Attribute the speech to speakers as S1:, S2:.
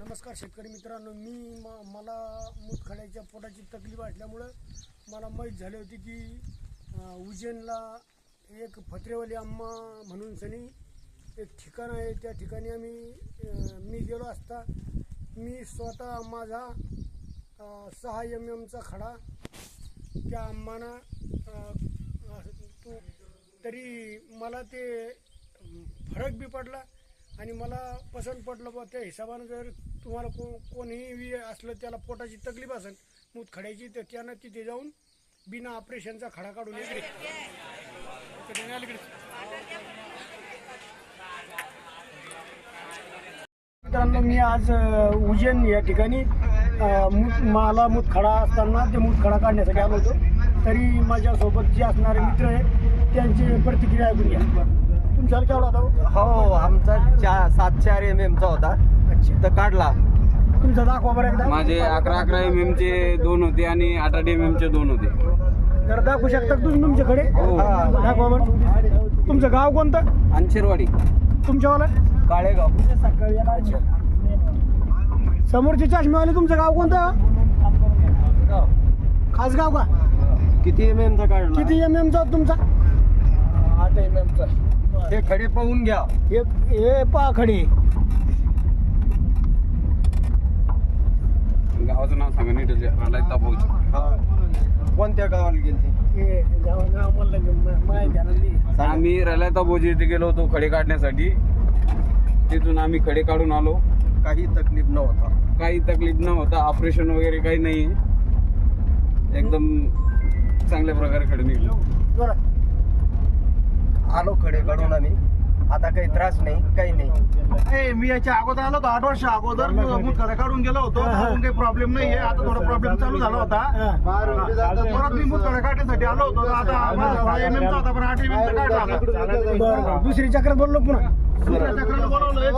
S1: नमस्कार शेतकरी मित्रांनो मी म मला मुतखड्याच्या पोटाची तकलीफ असल्यामुळं मला माहीत झाली होती की उज्जैनला एक फत्रेवाली अम्मा म्हणून सनी एक ठिकाण आहे. त्या ठिकाणी आम्ही मी गेलो असता मी स्वतः माझा सहा एम एमचा खडा त्या अम्माना तो तरी मला ते फरक बी पडला आणि मला पसंत पडलं बा त्या हिशोबानं जर तुम्हाला को कोणीही असलं त्याला पोटाची तकलीफ असेल मूतखड्याची तर त्यानं तिथे जाऊन बिना ऑपरेशनचा खडा काढून इकडे. मित्रांनो मी आज उजैन उज्जैन या ठिकाणी मूत मला मूतखडा असताना ते मूतखडा काढण्यासाठी आलो होतो. तरी माझ्यासोबत जे असणारे मित्र आहेत त्यांची प्रतिक्रिया ऐकून घ्या. तुमच्याला केवढा होता हो?
S2: हो आमचा चार सात चार एम एमचा होता. तर काढला.
S1: तुमचा दाखवा बरं एकदा.
S3: माझे अकरा अकरा एम एम चे दोन होते आणि आठ आठ एम एम चे दोन होते.
S1: जर दाखवू शकता का तुम्ही तुमच्याकडे?
S3: हो.
S1: हा, दाखवा बरं. तुमचं गाव कोणतं?
S3: अंशेरवाडी.
S1: तुमच्यावाला?
S2: काळेगाव.
S1: समोरचे चष्मेवाले तुमचं गाव कोणतं? खासगाव का?
S2: किती एम एमचा काढला?
S1: किती एम एमचा तुमचा?
S2: आठ एम एमचा हे खडे पाहून घ्या.
S1: हे हे पाखडे
S3: गावाचं नाव सांगा नीट
S2: हा. कोणत्या गावाला गेलते?
S1: हे ना.
S3: आम्ही रलाय तापोजी इथे गेलो होतो खडे काढण्यासाठी. तिथून आम्ही खडे काढून आलो.
S2: काही तकलीफ नव्हता
S3: काही तकलीफ न होता ऑपरेशन वगैरे काही नाही. एकदम चांगल्या प्रकारे खडे निघलो.
S2: आलो खडे काढून आम्ही. आता काही त्रास नाही काही नाही.
S4: ए, मी याच्या अगोदर आलो होतो आठ वर्ष अगोदर मुतखडा काढून गेलो होतो. अजून काही प्रॉब्लेम नाहीये. आता थोडा प्रॉब्लेम चालू झाला होता. परत मी मुतखडा काढण्यासाठी आलो होतो. आता माझा एम एमचा होता पण आठ एम एमचा काढला.
S1: दुसरी चक्रात बोललो पुन्हा.
S4: दुसऱ्या चक्राला बोलवलं.